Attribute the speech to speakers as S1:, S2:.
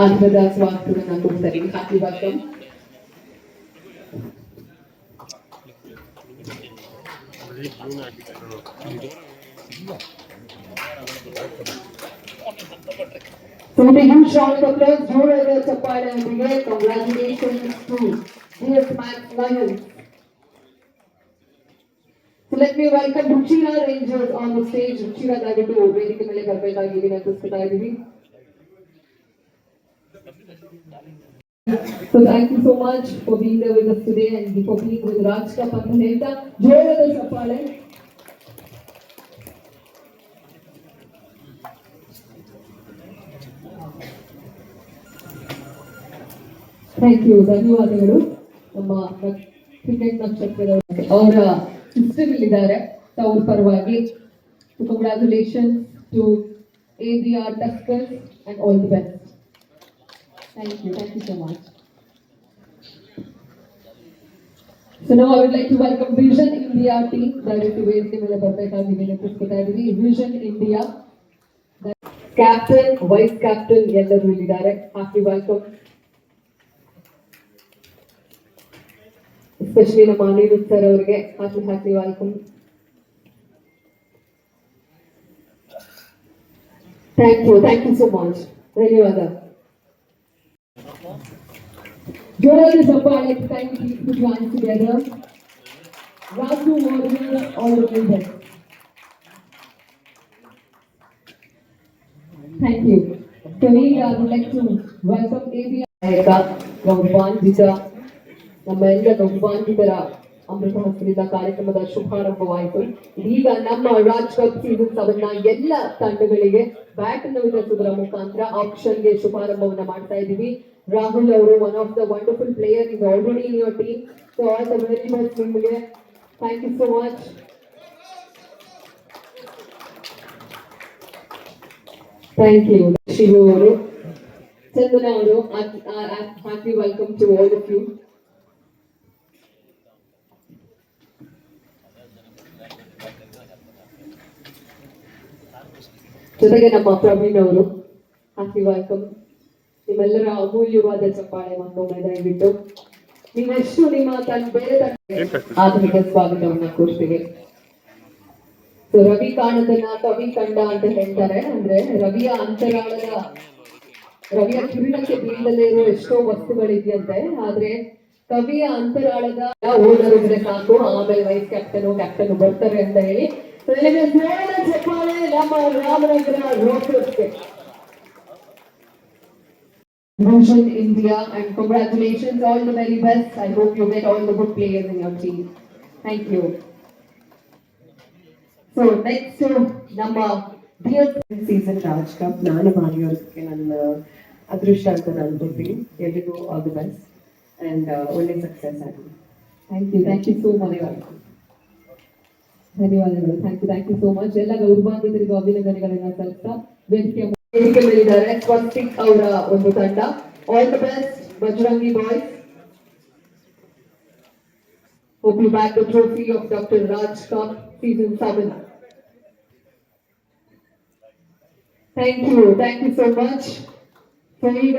S1: አልበዳት ዋክብና ኮምተሪ ካቲባቸው Today you shout applause, Zora the Chapala Brigade. Congratulations to dear Max Lions. So let me welcome Ruchira Rangers on the stage. Ruchira Dragon to Vedic Mele Karpeta giving us this Katai Bibi. So thank you so much for being there with us today and for being with Raj Cup ಅಂತ ಹೇಳ್ತಾ ಜೋರಾದ ಚಪ್ಪಾಳೆ. Thank you ಧನ್ಯವಾದಗಳು. ನಮ್ಮ cricket ನಕ್ಷತ್ರದ ಅವರ sister ಇಲ್ಲಿದ್ದಾರೆ ಅವ್ರ ಪರವಾಗಿ congratulation to A B R tusker and all the best thank you thank you so much so ನಾವು I would like to welcome Vision India team ದಯವಿಟ್ಟು ವೇದಿಕೆ ಮೇಲೆ ಬರಬೇಕಾಗಿ ವಿನಂತಿಸ್ಕೊತಾ ಇದ್ದೀವಿ Vision India captain vice captain ಎಲ್ಲರೂ ಇಲ್ಲಿದ್ದಾರೆ ಹ್ಯಾಪಿ ವೆಲ್ಕಮ್ ಎಸ್ಪೆಷಲಿ ನಮ್ಮ Anirudh sir ಅವರಿಗೆ happy happy welcome thank you thank you so much ಧನ್ಯವಾದ Jonathan Zappa, I'd like to thank you for joining together. Rasu Warriors, all the way Thank you. Today, I would like to welcome ABI Naika, Gavupan Jita, Namelda Gavupan Jita ಅಮೃತ ಹಸ್ತದಿಂದ ಕಾರ್ಯಕ್ರಮದ ಶುಭಾರಂಭವಾಯಿತು. ಈಗ ನಮ್ಮ Raj cup season ಎಲ್ಲ ತಂಡಗಳಿಗೆ bat ಅನ್ನು ವಿತರಿಸುವುದರ ಮುಖಾಂತರ ಆಪ್ಷನ್ಗೆ ಶುಭಾರಂಭವನ್ನ ಮಾಡ್ತಾ ಇದ್ದೀವಿ. ರಾಹುಲ್ ಅವರು one of the wonderful player is already in your team so all the very much ನಿಮಗೆ. Thank you so much thank you Shivu ಅವರು. ಚಂದನ ಅವರು happy welcome to all of you ಜೊತೆಗೆ ನಮ್ಮ ಪ್ರವೀಣ್ ಅವರು ಹ್ಯಾಪಿ ವೆಲ್ಕಮ್ ನಿಮ್ಮೆಲ್ಲರ ಅಮೂಲ್ಯವಾದ ಚಪ್ಪಾಳೆ ಮತ್ತೊಮ್ಮೆ ದಯವಿಟ್ಟು ನೀವೆಷ್ಟು ನಿಮ್ಮ ತನ್ನ ಬೇರೆ ಆಧುನಿಕ ಸ್ವಾಗತವನ್ನ ಕೋರ್ತೀವಿ ಸೊ ರವಿ ಕಾಣದನ್ನ ಕವಿ ಕಂಡ ಅಂತ ಹೇಳ್ತಾರೆ. ಅಂದ್ರೆ ರವಿಯ ಅಂತರಾಳದ ರವಿಯ ಕಿರಣಕ್ಕೆ ಬೀಳದಲ್ಲೇ ಇರೋ ಎಷ್ಟೋ ವಸ್ತುಗಳಿದೆಯಂತೆ. ಆದ್ರೆ ಕವಿಯ ಅಂತರಾಳದ ಓನರ್ ಇದ್ರೆ ಸಾಕು, ಆಮೇಲೆ ವೈಸ್ ಕ್ಯಾಪ್ಟನ್ ಕ್ಯಾಪ್ಟನ್ ಬರ್ತಾರೆ ಅಂತ ಹೇಳಿ So, ನಿಮಗೆ ಜೋರಾದ ಚಪ್ಪಾಳೆ ನಮ್ಮ Ramanagara ರೋಟರ್ಸ್ಗೆ Vision India and congratulations, all the very best. I hope you get all the good players in your team. Thank you. So next ನಮ್ಮ ಡಿಯರ್ ಸೀಸನ್ ರಾಜ್ ಕಪ್ ನಾನು ಮಾಡಿರೋದಕ್ಕೆ ನನ್ನ ಅದೃಷ್ಟ ಅಂತ ನಾನು ಅನ್ಕೊಳ್ತೀನಿ ಎಲ್ರಿಗೂ ಆಲ್ ದಿ ಬೆಸ್ಟ್ ಅಂಡ್ ಒಳ್ಳೆ ಸಕ್ಸಸ್ ಆಗಿ thank you thank you so much ಧನ್ಯವಾದಗಳು thank you thank you so much ಎಲ್ಲ ಗೌರವಾನ್ವಿತರಿಗೂ ಅಭಿನಂದನೆಗಳನ್ನ ಸಲ್ಲಿಸ್ತಾ ವೇದಿಕೆ ವೇದಿಕೆ ಮೇಲಿದ್ದಾರೆ ಸ್ವಸ್ತಿಕ್ ಅವರ ಒಂದು ತಂಡ all the best Bajrangi boys Hope you back the trophy of Dr. Raj Cup season seven. Thank you, thank you so much. So ಈಗ